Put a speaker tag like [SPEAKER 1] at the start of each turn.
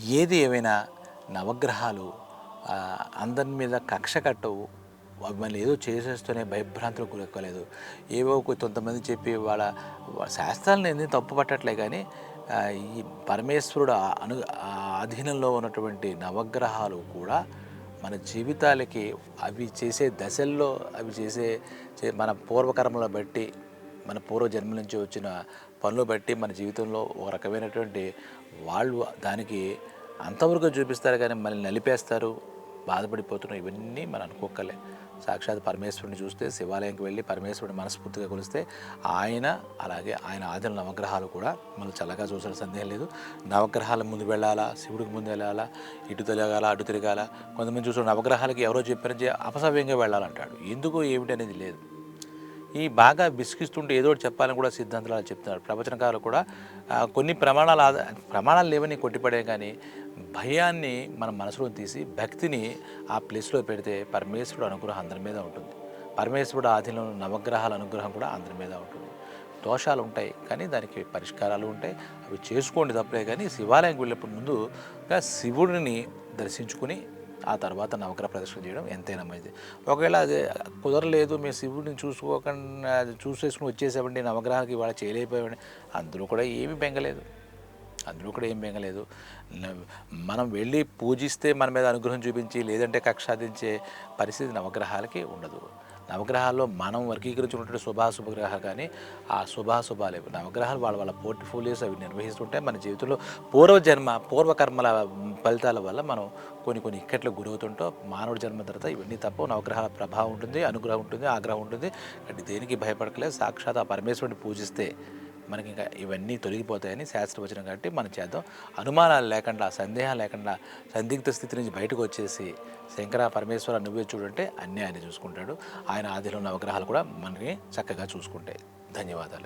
[SPEAKER 1] ఏది ఏమైనా నవగ్రహాలు అందరి మీద కక్ష కట్టవు. మళ్ళీ ఏదో చేసేస్తూనే భయభ్రాంతులకు గురక్కలేదు ఏవో కొంతమంది చెప్పి వాళ్ళ శాస్త్రాలను ఎందుకు తప్పు పట్టట్లే కానీ ఈ పరమేశ్వరుడు అను ఆ ఆధీనంలో ఉన్నటువంటి నవగ్రహాలు కూడా మన జీవితాలకి అవి చేసే దశల్లో అవి చేసే మన పూర్వకర్మలను బట్టి మన పూర్వ జన్మ నుంచి వచ్చిన పనులు బట్టి మన జీవితంలో ఒక రకమైనటువంటి వాళ్ళు దానికి అంతవరకు చూపిస్తారు కానీ మనల్ని నలిపేస్తారు. బాధపడిపోతున్నారు ఇవన్నీ మనం అనుకోకలే సాక్షాత్ పరమేశ్వరుని చూస్తే శివాలయంకి వెళ్ళి పరమేశ్వరుని మనస్ఫూర్తిగా కొలిస్తే ఆయన అలాగే ఆయన ఆదిన నవగ్రహాలు కూడా మనం చల్లగా చూసిన సందేహం లేదు. నవగ్రహాల ముందు వెళ్ళాలా? శివుడికి ముందు వెళ్ళాలా? ఇటు తిరగాల? అటు తిరగాల? కొంతమంది చూసిన నవగ్రహాలకి ఎవరో చెప్పారని అపసవ్యంగా వెళ్ళాలంటాడు. ఎందుకు? ఏమిటి అనేది లేదు. ఈ బాగా విసిగిస్తుంటే ఏదో చెప్పాలని కూడా సిద్ధాంతాలు అలా చెప్తున్నారు. ప్రవచనకారులు కూడా కొన్ని ప్రమాణాలు ప్రమాణాలు లేవని కొట్టిపడే కానీ భయాన్ని మన మనసులో తీసి భక్తిని ఆ ప్లేస్లో పెడితే పరమేశ్వరుడు అనుగ్రహం అందరి మీద ఉంటుంది. పరమేశ్వరుడు ఆధీనంలో నవగ్రహాల అనుగ్రహం కూడా అందరి మీద ఉంటుంది. దోషాలు ఉంటాయి కానీ దానికి పరిష్కారాలు ఉంటాయి. అవి చేసుకోండి తప్పలే కానీ శివాలయంకి వెళ్ళినప్పుడు ముందు శివుడిని దర్శించుకుని ఆ తర్వాత నవగ్రహ ప్రదర్శన చేయడం ఎంతైనా మంచిది. ఒకవేళ అది కుదరలేదు మీ శివుడిని చూసుకోకుండా చూసేసుకుని వచ్చేసామండి నవగ్రహానికి ఇవాళ చేయలేకపోయామని అందులో కూడా ఏమీ బెంగలేదు. అందులో కూడా ఏం బెంగలేదు. మనం వెళ్ళి పూజిస్తే మన మీద అనుగ్రహం చూపించి లేదంటే కక్ష సాధించే పరిస్థితి నవగ్రహాలకి ఉండదు. నవగ్రహాల్లో మనం వర్గీకరించుకున్నటువంటి శుభాశుభ గ్రహాలు కానీ ఆ శుభాశుభాలు నవగ్రహాలు వాళ్ళ వాళ్ళ పోర్ట్ఫోలియోస్ అవి నిర్వహిస్తుంటే మన జీవితంలో పూర్వజన్మ పూర్వకర్మల ఫలితాల వల్ల మనం కొన్ని కొన్ని ఇక్కట్లకు గురవుతుంటో. మానవుడి జన్మ తర్వాత ఇవన్నీ తప్ప నవగ్రహాల ప్రభావం ఉంటుంది అనుగ్రహం ఉంటుంది ఆగ్రహం ఉంటుంది. కాబట్టి దేనికి భయపడకలేదు. సాక్షాత్ ఆ పరమేశ్వరుని పూజిస్తే మనకి ఇంకా ఇవన్నీ తొలగిపోతాయని శాస్త్రవచనం కాబట్టి మనం చేద్దాం. అనుమానాలు లేకుండా సందేహాలు లేకుండా సందిగ్ధ స్థితి నుంచి బయటకు వచ్చేసి శంకర పరమేశ్వర నువ్వే చూడంటే అన్నీ ఆయన చూసుకుంటాడు. ఆయన ఆదిలో నవగ్రహాలు కూడా మనకి చక్కగా చూసుకుంటాయి. ధన్యవాదాలు.